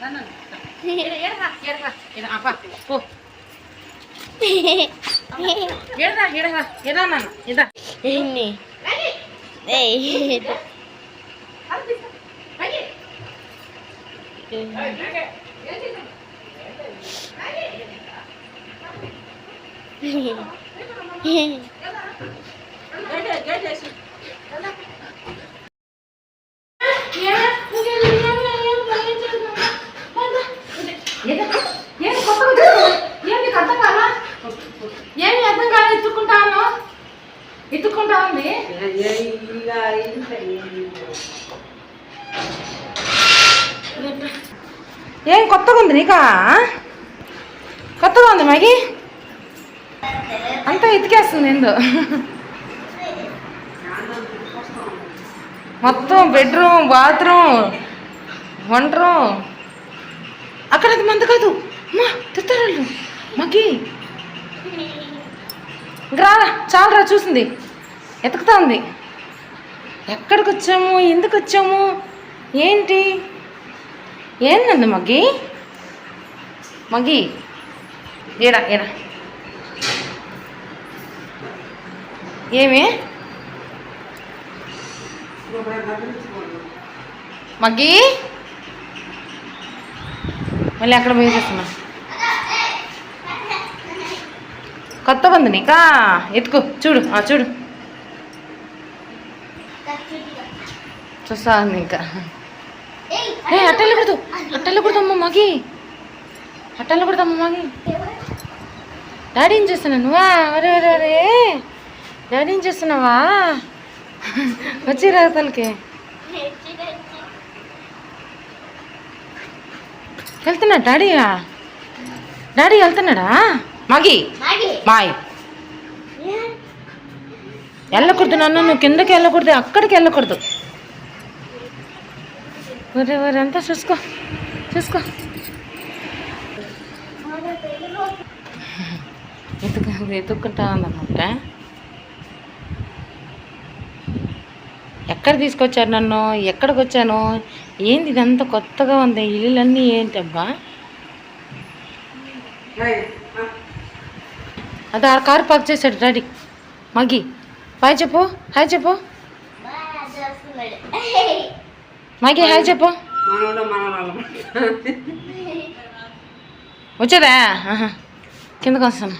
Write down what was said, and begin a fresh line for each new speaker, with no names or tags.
Kanan. Gerah,
Ini.
Lagi. ఏమి అర్థం కాదు ఇత్తుకుంటాను ఇత్తుకుంటా ఎత్తుకుంటా ఉంది? ఏం కొత్తగా ఉంది నీకా? కొత్తగా ఉంది మగి అంతా ఎతికేస్తుంది ఏందో. మొత్తం బెడ్రూమ్ బాత్రూమ్ వంట రూమ్ అక్కడ అది మంద కాదు. మా తిత్తారు మగ్గి ఇంకా రా అలా చూసింది. ఎతుకుతా ఉంది ఎక్కడికి వచ్చాము ఎందుకు వచ్చాము ఏంటి ఏందండి మగ్గి? మగ్గి. ఏడా ఏడా? ఏమి? మగ్గి? మళ్ళీ అక్కడ పోయి చేస్తున్నా. కొత్త ఉంది నీకా? ఎత్తుకో చూడు ఆ చూడు. చూస్తా ఉంది ఇంకా. ఏ అట్టలు కొడుతు అట్టలు కొడుతమ్మ మగి. అట్టలు కొడుతమ్మ మగి. డాడీ ఏం చేస్తున్నా నువ్వా? అరే అరే అరే. డాడీ ఏం చేస్తున్నావా? వచ్చి రాతలకి వెళ్తున్నా డాడీయా? డాడీ వెళ్తున్నాడా? మగి. మాయ్. వెళ్ళకూడదు నన్ను నువ్వు కిందకి వెళ్ళకూడదు అక్కడికి వెళ్ళకూడదు. ఒరే చూసుకో చూసుకో. ఉందన్నమాట. ఎక్కడ తీసుకొచ్చారు నన్ను? ఎక్కడికి వచ్చాను? ఏంది ఇదంతా కొత్తగా ఉంది? ఇల్లులన్నీ ఏంటబ్బా? అది ఆ కారు పార్క్ చేశాడు డాడీ. మగ్గి. హాయ్ చెప్పు. హాయ్ చెప్పు. మగ్గి హాయ్ చెప్పు. వచ్చేదా. కిందకు వస్తాను.